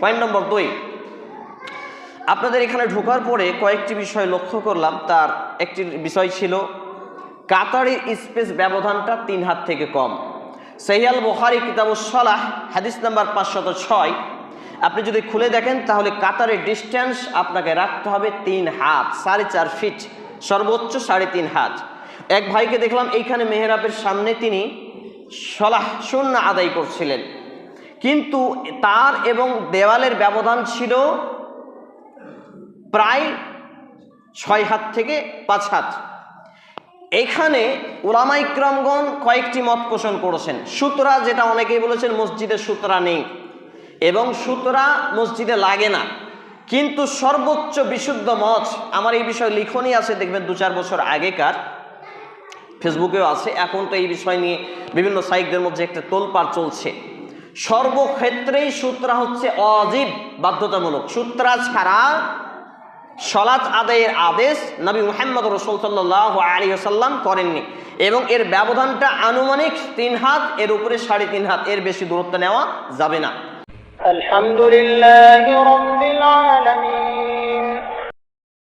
Point number দুই আপনাদের এখানে ঢোকার পরে কয়েকটি বিষয় লক্ষ্য করলাম। তার একটি বিষয় ছিল কাতারের স্পেস ব্যবধানটা তিন হাত থেকে কম। সহিয়াল বোহারি কিতাবুসলাহ হাদিস নাম্বার পাঁচশত ছয়। আপনি যদি খুলে দেখেন, তাহলে কাতারের ডিস্ট্যান্স আপনাকে রাখতে হবে তিন হাত, সাড়ে চার ফিট, সর্বোচ্চ সাড়ে তিন হাত। এক ভাইকে দেখলাম, এইখানে মেহরাবের সামনে তিনি সলাহ শূন্য আদায় করছিলেন। কিন্তু তার এবং দেওয়ালের ব্যবধান ছিল প্রায় ছয় হাত থেকে পাঁচ হাত। এখানে ওলামাইক্রমগণ কয়েকটি মত পোষণ করেছেন। সুতরা যেটা অনেকেই বলেছেন, মসজিদে সুতরা নেই এবং সুতরা মসজিদে লাগে না। কিন্তু সর্বোচ্চ বিশুদ্ধ মত, আমার এই বিষয়ে লিখনই আছে, দেখবেন দু চার বছর আগেকার ফেসবুকেও আছে। এখন তো এই বিষয় নিয়ে বিভিন্ন সাইকদের মধ্যে একটা তোলপাড় চলছে। সর্বক্ষেত্রেই সূত্রা হচ্ছে অজীব, বাধ্যতামূলক। সূত্রা ছাড়া সলাচ আদায়ের আদেশ নবী মোহাম্মদ রসুল সাল্লাহ আলী আসাল্লাম করেননি। এবং এর ব্যবধানটা আনুমানিক তিন হাত, এর উপরে সাড়ে তিন হাত। এর বেশি দূরত্ব নেওয়া যাবে না। আলহামদুলিল্লাহ